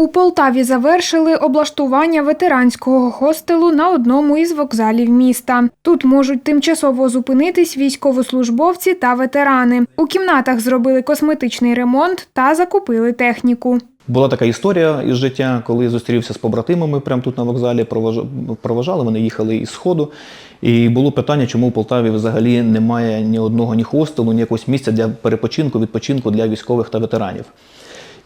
У Полтаві завершили облаштування ветеранського хостелу на одному із вокзалів міста. Тут можуть тимчасово зупинитись військовослужбовці та ветерани. У кімнатах зробили косметичний ремонт та закупили техніку. Була така історія із життя, коли зустрівся з побратимами прямо тут на вокзалі, проваж- проважали, вони їхали із Сходу. І було питання, чому в Полтаві взагалі немає ні одного ні хостелу, ні якогось місця для перепочинку, відпочинку для військових та ветеранів.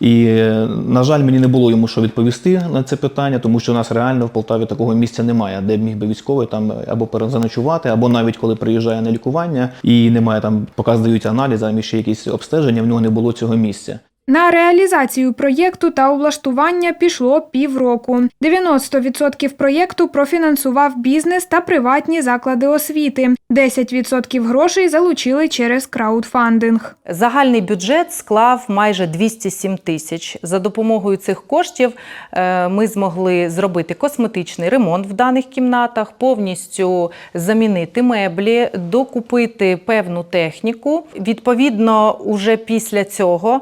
І, е, на жаль, мені не було йому що відповісти на це питання, тому що у нас реально в Полтаві такого місця немає, де міг би військовий там або перезаночувати, або навіть коли приїжджає на лікування і немає там, поки здають аналізи, ще якісь обстеження, в нього не було цього місця. На реалізацію проєкту та облаштування пішло півроку. 90% проєкту профінансував бізнес та приватні заклади освіти. 10% грошей залучили через краудфандинг. Загальний бюджет склав майже 207 тисяч. За допомогою цих коштів е, ми змогли зробити косметичний ремонт в даних кімнатах, повністю замінити меблі, докупити певну техніку. Відповідно, уже після цього.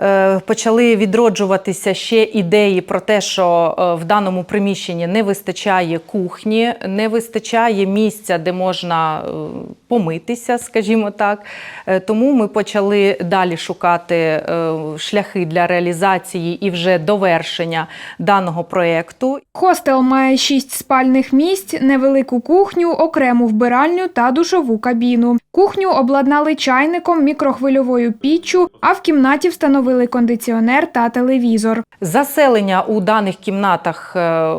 Е, Почали відроджуватися ще ідеї про те, що е, в даному приміщенні не вистачає кухні, не вистачає місця, де можна е, помитися, скажімо так. Тому ми почали далі шукати шляхи для реалізації і вже довершення даного проєкту. Хостел має шість спальних місць, невелику кухню, окрему вбиральню та душову кабіну. Кухню обладнали чайником, мікрохвильовою піччю, а в кімнаті встановили кондиціонер та телевізор. Заселення у даних кімнатах е,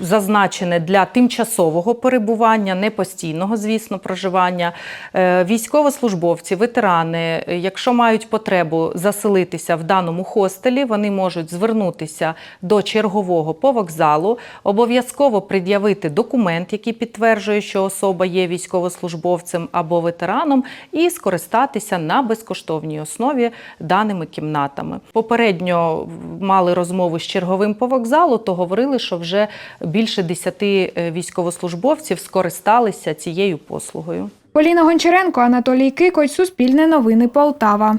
зазначене для тимчасового перебування, не постійного, звісно, проживання. Е, Військовослужбовці, ветерани, якщо мають потребу заселитися в даному хостелі, вони можуть звернутися до чергового по вокзалу, обов'язково пред'явити документ, який підтверджує, що особа є військовослужбовцем або ветераном, і скористатися на безкоштовній основі даними кімнатами. Попередньо мали розмову з черговим по вокзалу, то говорили, що вже більше 10 військовослужбовців скористалися цією послугою. Поліна Гончаренко, Анатолій Кикоць, Суспільне новини Полтава.